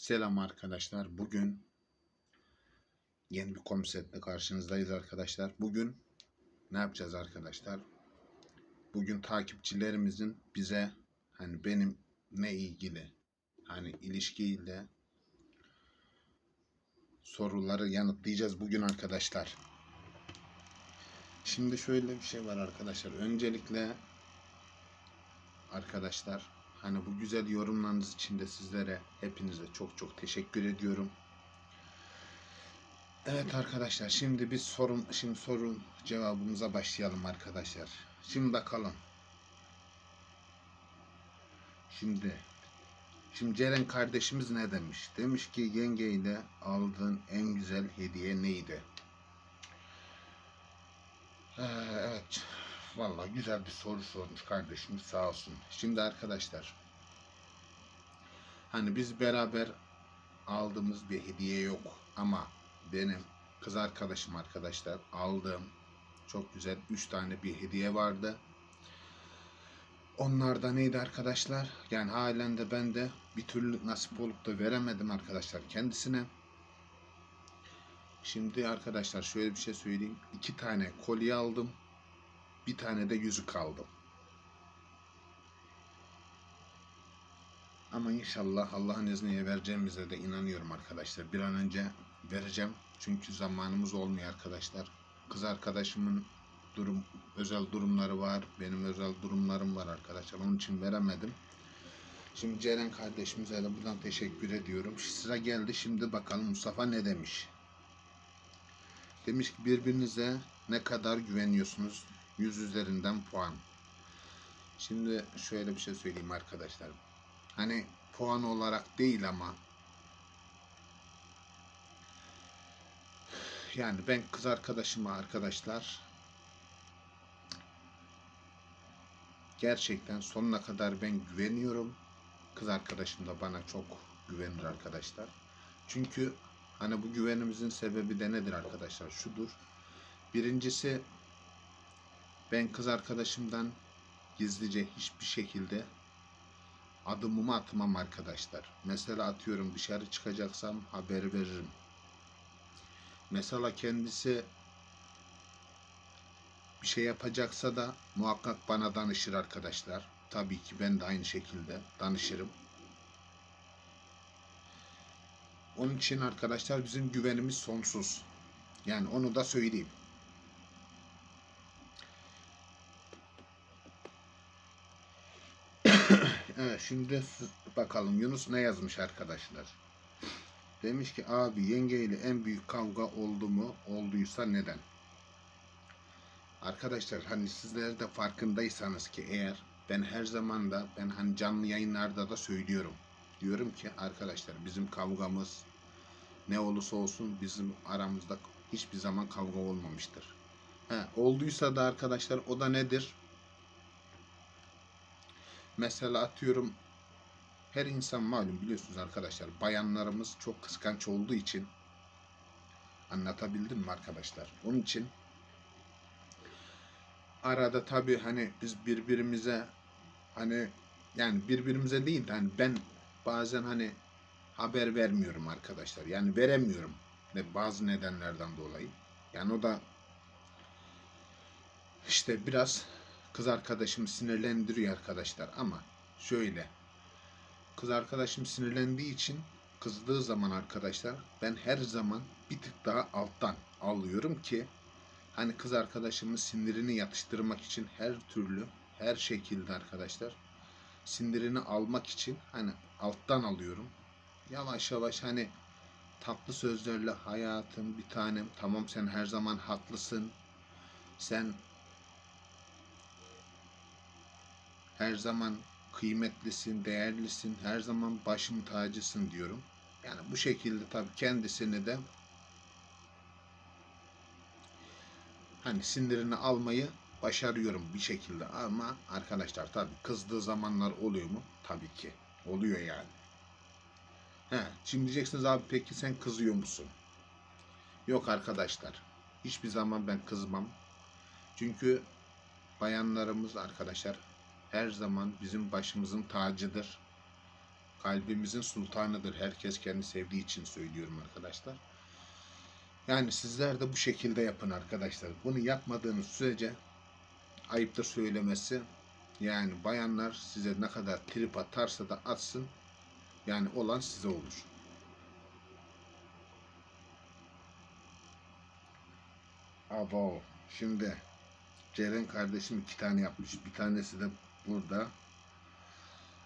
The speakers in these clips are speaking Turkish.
Selam arkadaşlar. Bugün yeni bir konseptle karşınızdayız arkadaşlar. Bugün ne yapacağız arkadaşlar? Bugün takipçilerimizin bize hani benim ne ilgili hani ilişkiyle soruları yanıtlayacağız bugün arkadaşlar. Şimdi şöyle bir şey var arkadaşlar. Öncelikle arkadaşlar hani bu güzel yorumlarınız için de sizlere hepinize çok çok teşekkür ediyorum. Evet arkadaşlar şimdi biz sorun şimdi sorun cevabımıza başlayalım arkadaşlar. Şimdi bakalım. Şimdi şimdi Ceren kardeşimiz ne demiş? Demiş ki yengeyle aldığın en güzel hediye neydi? Ee, evet. Vallahi güzel bir soru sormuş kardeşimiz sağ olsun. Şimdi arkadaşlar hani biz beraber aldığımız bir hediye yok ama benim kız arkadaşım arkadaşlar aldığım çok güzel 3 tane bir hediye vardı. Onlar da neydi arkadaşlar? Yani halen de ben de bir türlü nasip olup da veremedim arkadaşlar kendisine. Şimdi arkadaşlar şöyle bir şey söyleyeyim. iki tane kolye aldım. Bir tane de yüzük aldım. Ama inşallah Allah'ın izniyle vereceğimize de inanıyorum arkadaşlar. Bir an önce vereceğim. Çünkü zamanımız olmuyor arkadaşlar. Kız arkadaşımın durum özel durumları var. Benim özel durumlarım var arkadaşlar. Onun için veremedim. Şimdi Ceren kardeşimize de buradan teşekkür ediyorum. Sıra geldi. Şimdi bakalım Mustafa ne demiş. Demiş ki birbirinize ne kadar güveniyorsunuz? 100 üzerinden puan. Şimdi şöyle bir şey söyleyeyim arkadaşlar. Hani puan olarak değil ama yani ben kız arkadaşıma arkadaşlar gerçekten sonuna kadar ben güveniyorum. Kız arkadaşım da bana çok güvenir arkadaşlar. Çünkü hani bu güvenimizin sebebi de nedir arkadaşlar? Şudur. Birincisi ben kız arkadaşımdan gizlice hiçbir şekilde adımımı atmam arkadaşlar. Mesela atıyorum dışarı çıkacaksam haber veririm. Mesela kendisi bir şey yapacaksa da muhakkak bana danışır arkadaşlar. Tabii ki ben de aynı şekilde danışırım. Onun için arkadaşlar bizim güvenimiz sonsuz. Yani onu da söyleyeyim. Evet şimdi bakalım Yunus ne yazmış arkadaşlar. Demiş ki abi yengeyle en büyük kavga oldu mu? Olduysa neden? Arkadaşlar hani sizler de farkındaysanız ki eğer ben her zaman da ben hani canlı yayınlarda da söylüyorum. Diyorum ki arkadaşlar bizim kavgamız ne olursa olsun bizim aramızda hiçbir zaman kavga olmamıştır. He, olduysa da arkadaşlar o da nedir? Mesela atıyorum her insan malum biliyorsunuz arkadaşlar bayanlarımız çok kıskanç olduğu için anlatabildim mi arkadaşlar? Onun için arada tabi hani biz birbirimize hani yani birbirimize değil de hani ben bazen hani haber vermiyorum arkadaşlar. Yani veremiyorum ve bazı nedenlerden dolayı. Yani o da işte biraz kız arkadaşım sinirlendiriyor arkadaşlar ama şöyle kız arkadaşım sinirlendiği için kızdığı zaman arkadaşlar ben her zaman bir tık daha alttan alıyorum ki hani kız arkadaşımın sinirini yatıştırmak için her türlü her şekilde arkadaşlar sinirini almak için hani alttan alıyorum. Yavaş yavaş hani tatlı sözlerle hayatım bir tanem tamam sen her zaman haklısın. Sen her zaman kıymetlisin, değerlisin, her zaman başım tacısın diyorum. Yani bu şekilde tabii kendisini de hani sinirini almayı başarıyorum bir şekilde ama arkadaşlar tabii kızdığı zamanlar oluyor mu? Tabii ki. Oluyor yani. He, şimdi diyeceksiniz abi peki sen kızıyor musun? Yok arkadaşlar. Hiçbir zaman ben kızmam. Çünkü bayanlarımız arkadaşlar her zaman bizim başımızın tacıdır. kalbimizin sultanıdır. Herkes kendi sevdiği için söylüyorum arkadaşlar. Yani sizler de bu şekilde yapın arkadaşlar. Bunu yapmadığınız sürece ayıptır söylemesi. Yani bayanlar size ne kadar trip atarsa da atsın. Yani olan size olur. Abo. Şimdi Ceren kardeşim iki tane yapmış. Bir tanesi de burada.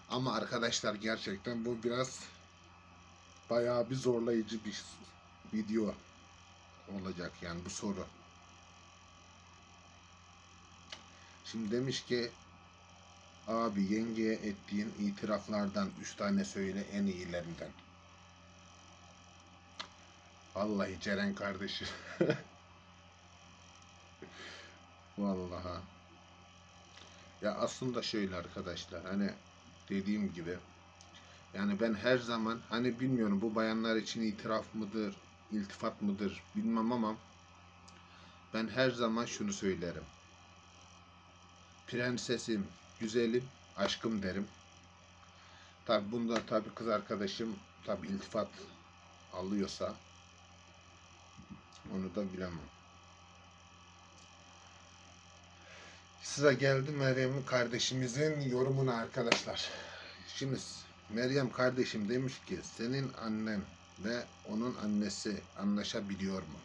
Ama arkadaşlar gerçekten bu biraz bayağı bir zorlayıcı bir video olacak yani bu soru. Şimdi demiş ki abi yengeye ettiğin itiraflardan üç tane söyle en iyilerinden. Vallahi Ceren kardeşim. Vallahi. Ya aslında şöyle arkadaşlar hani dediğim gibi yani ben her zaman hani bilmiyorum bu bayanlar için itiraf mıdır, iltifat mıdır bilmem ama ben her zaman şunu söylerim. Prensesim, güzelim, aşkım derim. Tabi bunda tabi kız arkadaşım tabi iltifat alıyorsa onu da bilemem. Sıra geldi Meryem kardeşimizin yorumuna arkadaşlar. Şimdi Meryem kardeşim demiş ki senin annen ve onun annesi anlaşabiliyor mu?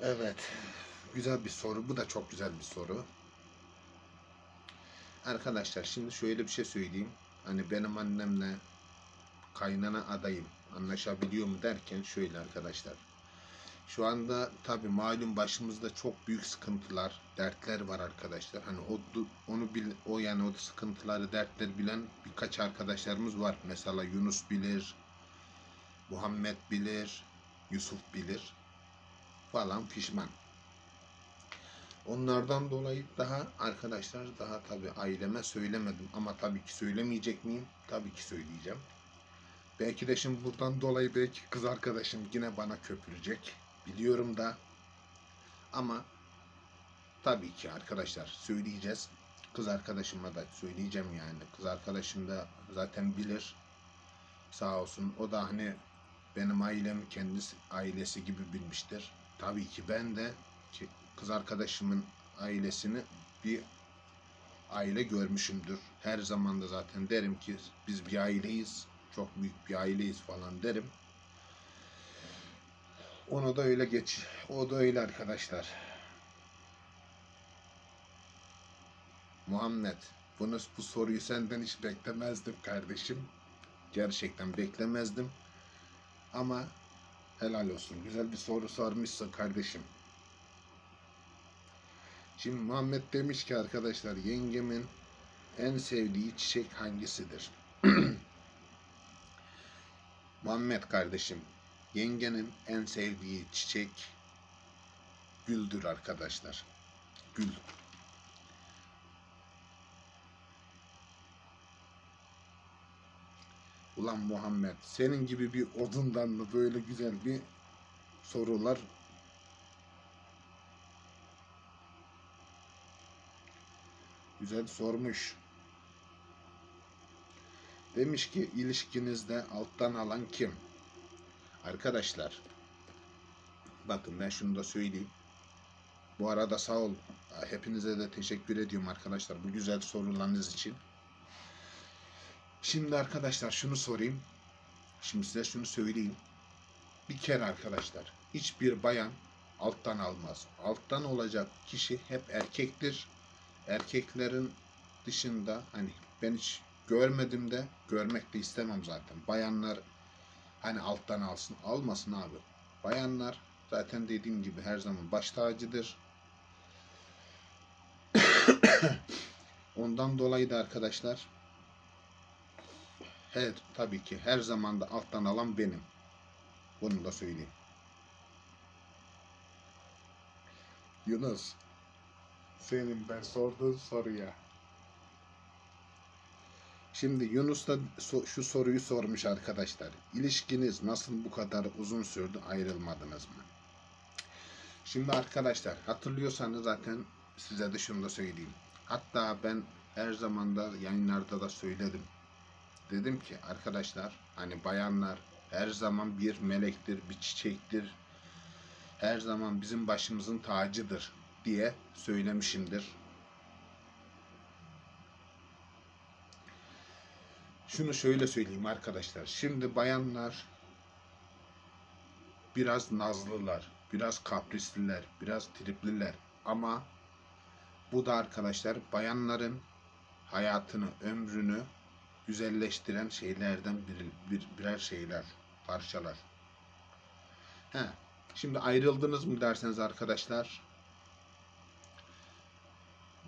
Evet. Güzel bir soru. Bu da çok güzel bir soru. Arkadaşlar şimdi şöyle bir şey söyleyeyim. Hani benim annemle kaynana adayım anlaşabiliyor mu derken şöyle arkadaşlar. Şu anda tabi malum başımızda çok büyük sıkıntılar, dertler var arkadaşlar. Hani o onu bil, o yani o sıkıntıları, dertleri bilen birkaç arkadaşlarımız var. Mesela Yunus bilir, Muhammed bilir, Yusuf bilir falan pişman. Onlardan dolayı daha arkadaşlar daha tabi aileme söylemedim ama tabii ki söylemeyecek miyim? Tabii ki söyleyeceğim. Belki de şimdi buradan dolayı belki kız arkadaşım yine bana köpürecek. Biliyorum da. Ama tabii ki arkadaşlar söyleyeceğiz. Kız arkadaşıma da söyleyeceğim yani. Kız arkadaşım da zaten bilir. Sağ olsun. O da hani benim ailem kendisi ailesi gibi bilmiştir. Tabii ki ben de ki kız arkadaşımın ailesini bir aile görmüşümdür. Her zaman da zaten derim ki biz bir aileyiz çok büyük bir aileyiz falan derim. Onu da öyle geç. O da öyle arkadaşlar. Muhammed, bunu bu soruyu senden hiç beklemezdim kardeşim. Gerçekten beklemezdim. Ama helal olsun. Güzel bir soru sormuşsun kardeşim. Şimdi Muhammed demiş ki arkadaşlar yengemin en sevdiği çiçek hangisidir? Muhammed kardeşim, yengenin en sevdiği çiçek güldür arkadaşlar. Gül. Ulan Muhammed, senin gibi bir odundan mı böyle güzel bir sorular güzel sormuş. Demiş ki ilişkinizde alttan alan kim? Arkadaşlar bakın ben şunu da söyleyeyim. Bu arada sağ ol. Hepinize de teşekkür ediyorum arkadaşlar bu güzel sorularınız için. Şimdi arkadaşlar şunu sorayım. Şimdi size şunu söyleyeyim. Bir kere arkadaşlar hiçbir bayan alttan almaz. Alttan olacak kişi hep erkektir. Erkeklerin dışında hani ben hiç görmedim de görmek de istemem zaten. Bayanlar hani alttan alsın almasın abi. Bayanlar zaten dediğim gibi her zaman baş tacıdır. Ondan dolayı da arkadaşlar her tabii ki her zaman da alttan alan benim. Bunu da söyleyeyim. Yunus senin ben sorduğun soruya Şimdi Yunus da şu soruyu sormuş arkadaşlar. İlişkiniz nasıl bu kadar uzun sürdü ayrılmadınız mı? Şimdi arkadaşlar hatırlıyorsanız zaten size de şunu da söyleyeyim. Hatta ben her zaman da yayınlarda da söyledim. Dedim ki arkadaşlar hani bayanlar her zaman bir melektir, bir çiçektir. Her zaman bizim başımızın tacıdır diye söylemişimdir. Şunu şöyle söyleyeyim arkadaşlar. Şimdi bayanlar biraz nazlılar, biraz kaprisliler, biraz tripliler ama bu da arkadaşlar bayanların hayatını, ömrünü güzelleştiren şeylerden bir, bir, birer şeyler, parçalar. He, şimdi ayrıldınız mı derseniz arkadaşlar,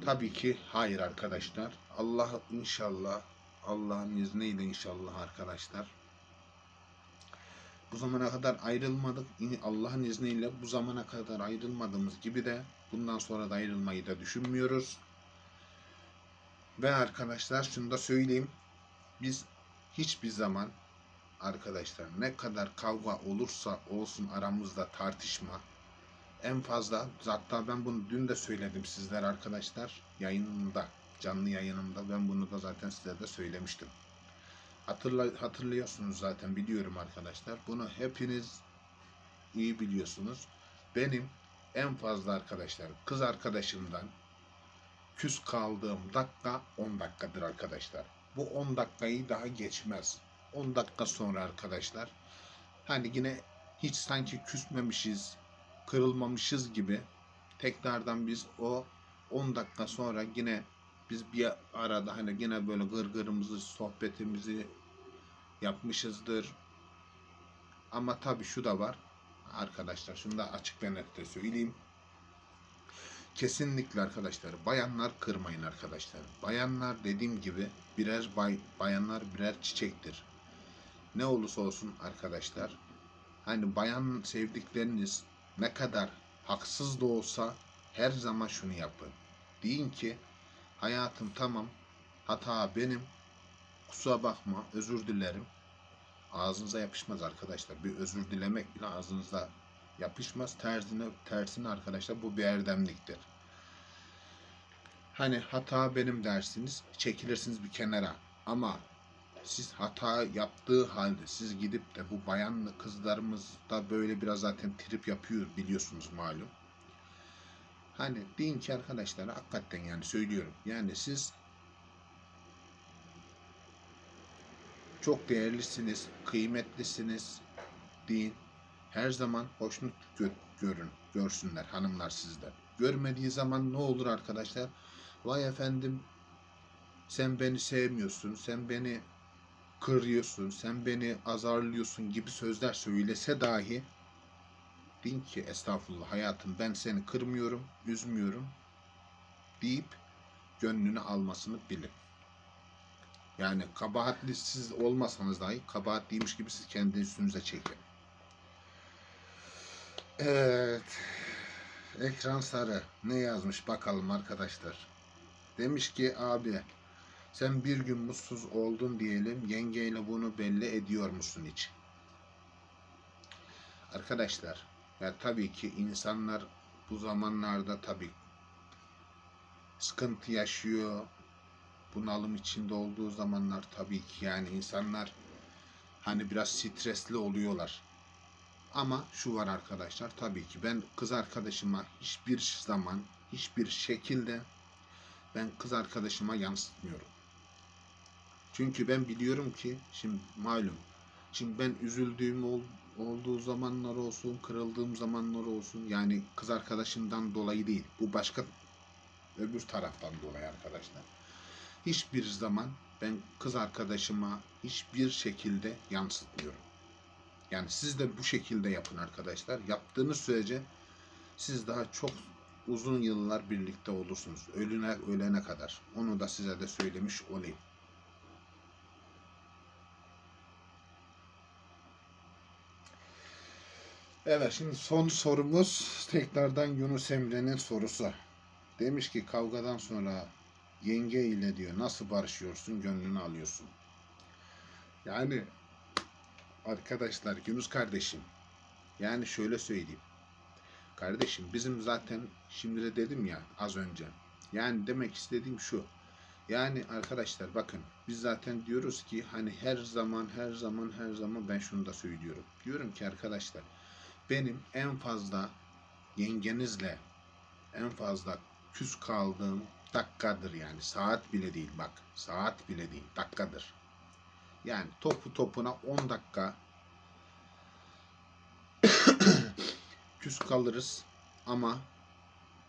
tabii ki hayır arkadaşlar. Allah inşallah, Allah'ın izniyle inşallah arkadaşlar. Bu zamana kadar ayrılmadık. Allah'ın izniyle bu zamana kadar ayrılmadığımız gibi de bundan sonra da ayrılmayı da düşünmüyoruz. Ve arkadaşlar şunu da söyleyeyim. Biz hiçbir zaman arkadaşlar ne kadar kavga olursa olsun aramızda tartışma en fazla hatta ben bunu dün de söyledim sizler arkadaşlar yayınımda canlı yayınımda ben bunu da zaten size de söylemiştim. Hatırla, hatırlıyorsunuz zaten biliyorum arkadaşlar. Bunu hepiniz iyi biliyorsunuz. Benim en fazla arkadaşlar kız arkadaşımdan küs kaldığım dakika 10 dakikadır arkadaşlar. Bu 10 dakikayı daha geçmez. 10 dakika sonra arkadaşlar hani yine hiç sanki küsmemişiz, kırılmamışız gibi tekrardan biz o 10 dakika sonra yine biz bir arada hani yine böyle gırgırımızı, sohbetimizi yapmışızdır. Ama tabii şu da var arkadaşlar. Şunu da açık ve net de söyleyeyim. Kesinlikle arkadaşlar bayanlar kırmayın arkadaşlar. Bayanlar dediğim gibi birer bay, bayanlar birer çiçektir. Ne olursa olsun arkadaşlar. Hani bayan sevdikleriniz ne kadar haksız da olsa her zaman şunu yapın. Deyin ki hayatım tamam hata benim kusura bakma özür dilerim. Ağzınıza yapışmaz arkadaşlar. Bir özür dilemek bile ağzınıza yapışmaz. Tersine, tersine arkadaşlar bu bir erdemliktir. Hani hata benim dersiniz, çekilirsiniz bir kenara. Ama siz hata yaptığı halde siz gidip de bu bayanlı kızlarımız da böyle biraz zaten trip yapıyor biliyorsunuz malum. Hani deyin ki arkadaşlar hakikaten yani söylüyorum. Yani siz çok değerlisiniz, kıymetlisiniz deyin. Her zaman hoşnut gö- görün, görsünler hanımlar sizden. Görmediği zaman ne olur arkadaşlar? Vay efendim sen beni sevmiyorsun, sen beni kırıyorsun, sen beni azarlıyorsun gibi sözler söylese dahi deyin ki estağfurullah hayatım ben seni kırmıyorum, üzmüyorum deyip gönlünü almasını bilin. Yani kabahatli siz olmasanız dahi kabahatliymiş gibi siz kendi üstünüze çekin. Evet. Ekran sarı. Ne yazmış bakalım arkadaşlar. Demiş ki abi sen bir gün mutsuz oldun diyelim yengeyle bunu belli ediyor musun hiç? Arkadaşlar ya tabii ki insanlar bu zamanlarda tabii sıkıntı yaşıyor. Bunalım içinde olduğu zamanlar tabii ki yani insanlar hani biraz stresli oluyorlar. Ama şu var arkadaşlar tabii ki ben kız arkadaşıma hiçbir zaman hiçbir şekilde ben kız arkadaşıma yansıtmıyorum. Çünkü ben biliyorum ki şimdi malum şimdi ben üzüldüğüm olduğu zamanlar olsun, kırıldığım zamanlar olsun yani kız arkadaşımdan dolayı değil. Bu başka öbür taraftan dolayı arkadaşlar. Hiçbir zaman ben kız arkadaşıma hiçbir şekilde yansıtmıyorum. Yani siz de bu şekilde yapın arkadaşlar. Yaptığınız sürece siz daha çok uzun yıllar birlikte olursunuz. Ölüne ölene kadar. Onu da size de söylemiş olayım. Evet şimdi son sorumuz tekrardan Yunus Emre'nin sorusu. Demiş ki kavgadan sonra yenge ile diyor nasıl barışıyorsun gönlünü alıyorsun. Yani arkadaşlar Yunus kardeşim yani şöyle söyleyeyim. kardeşim bizim zaten şimdi de dedim ya az önce. Yani demek istediğim şu. Yani arkadaşlar bakın biz zaten diyoruz ki hani her zaman her zaman her zaman ben şunu da söylüyorum. Diyorum ki arkadaşlar benim en fazla yengenizle en fazla küs kaldığım dakikadır yani saat bile değil bak saat bile değil dakikadır. Yani topu topuna 10 dakika küs kalırız ama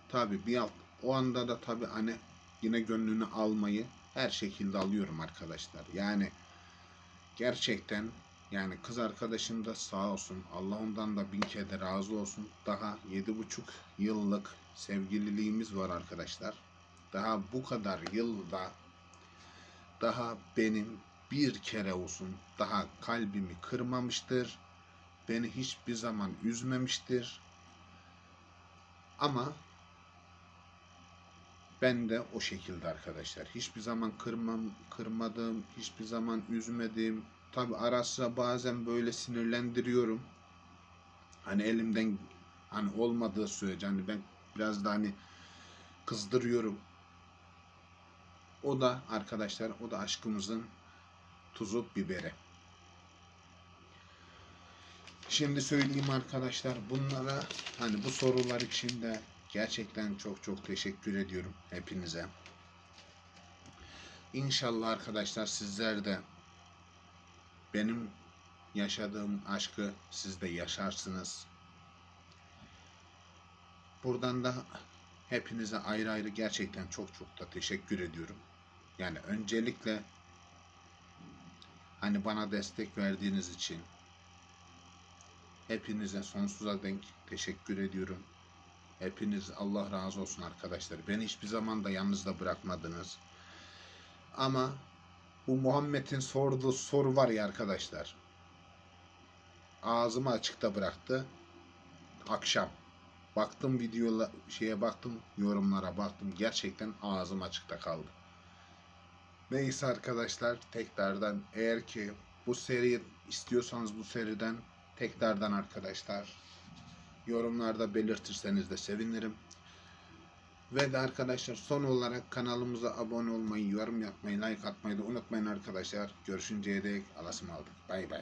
tabi bir alt o anda da tabi hani yine gönlünü almayı her şekilde alıyorum arkadaşlar. Yani gerçekten yani kız arkadaşım da sağ olsun. Allah ondan da bin kere razı olsun. Daha yedi buçuk yıllık sevgililiğimiz var arkadaşlar. Daha bu kadar yılda daha benim bir kere olsun daha kalbimi kırmamıştır. Beni hiçbir zaman üzmemiştir. Ama ben de o şekilde arkadaşlar. Hiçbir zaman kırmam, kırmadım, hiçbir zaman üzmedim. Tabi ara sıra bazen böyle sinirlendiriyorum. Hani elimden hani olmadığı sürece hani ben biraz da hani kızdırıyorum. O da arkadaşlar o da aşkımızın tuzu biberi. Şimdi söyleyeyim arkadaşlar bunlara hani bu sorular için de gerçekten çok çok teşekkür ediyorum hepinize. İnşallah arkadaşlar sizler de benim yaşadığım aşkı siz de yaşarsınız. Buradan da hepinize ayrı ayrı gerçekten çok çok da teşekkür ediyorum. Yani öncelikle hani bana destek verdiğiniz için hepinize sonsuza denk teşekkür ediyorum. Hepiniz Allah razı olsun arkadaşlar. Beni hiçbir zaman da yalnız da bırakmadınız. Ama bu Muhammed'in sorduğu soru var ya arkadaşlar. Ağzımı açıkta bıraktı. Akşam. Baktım videola şeye baktım yorumlara baktım. Gerçekten ağzım açıkta kaldı. Neyse arkadaşlar tekrardan eğer ki bu seri istiyorsanız bu seriden tekrardan arkadaşlar yorumlarda belirtirseniz de sevinirim. Ve de arkadaşlar son olarak kanalımıza abone olmayı, yorum yapmayı, like atmayı da unutmayın arkadaşlar. Görüşünceye dek alasım aldık. Bay bay.